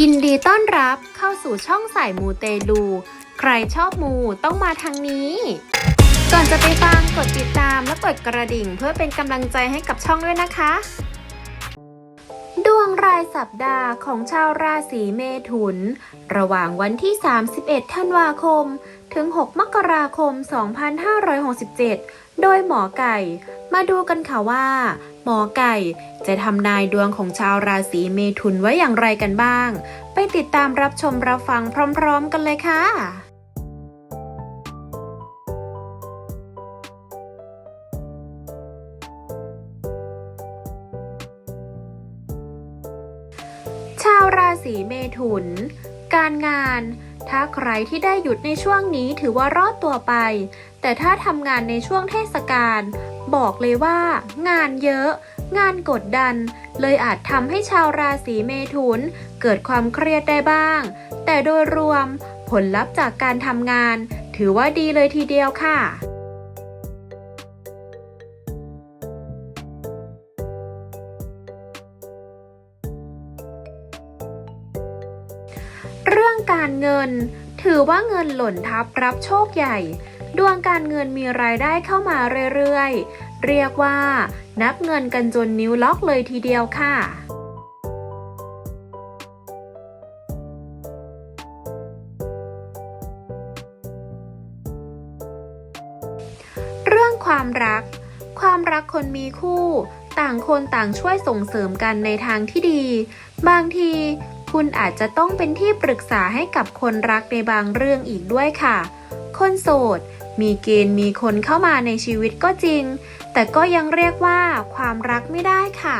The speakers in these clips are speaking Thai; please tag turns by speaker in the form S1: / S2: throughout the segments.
S1: ยินดีต้อนรับเข้าสู่ช่องสายมูเตลู ใครชอบมูต้องมาทางนี้ ก่อนจะไปฟังกดติดตามและกดกระดิ่งเพื่อเป็นกำลังใจให้กับช่องด้วยนะคะายสัปดาห์ของชาวราศีเมถุน ระหว่างวันที่ 31 ธันวาคม ถึง 6 มกราคม 2567 โดยหมอไก่ มาดูกันค่ะว่า หมอไก่จะทำนายดวงของชาวราศีเมถุนไว้อย่างไรกันบ้าง ไปติดตามรับชมรับฟังพร้อม ๆ กันเลยค่ะ ราศีเมถุน การงาน ถ้าใครที่ได้หยุดในช่วงนี้ถือว่ารอดตัวไป แต่ถ้าทำงานในช่วงเทศกาลบอกเลยว่า งานเยอะ งานกดดัน เลยอาจทำให้ชาวราศีเมถุน เกิดความเครียดได้บ้าง แต่โดยรวม ผลลัพธ์จากการทำงาน ถือว่าดีเลยทีเดียวค่ะ การเงิน ถือว่าเงินหล่นทับรับโชคใหญ่ ดวงการเงินมีรายได้เข้ามาเรื่อยๆ เรียกว่า นับเงินกันจนนิ้วล็อกเลยทีเดียวค่ะเรื่องความรัก ความรักคนมีคู่ ต่างคนต่างช่วยส่งเสริมกันในทางที่ดี บางที คุณอาจจะต้องเป็นที่ปรึกษาให้กับคนรักในบางเรื่องอีกด้วยค่ะ คนโสด มีเกณฑ์มีคนเข้ามาในชีวิตก็จริง แต่ก็ยังเรียกว่าความรักไม่ได้ค่ะ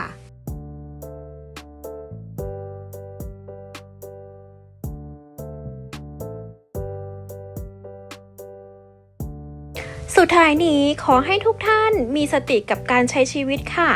S1: สุดท้ายนี้ขอให้ทุกท่านมีสติกับการใช้ชีวิตค่ะ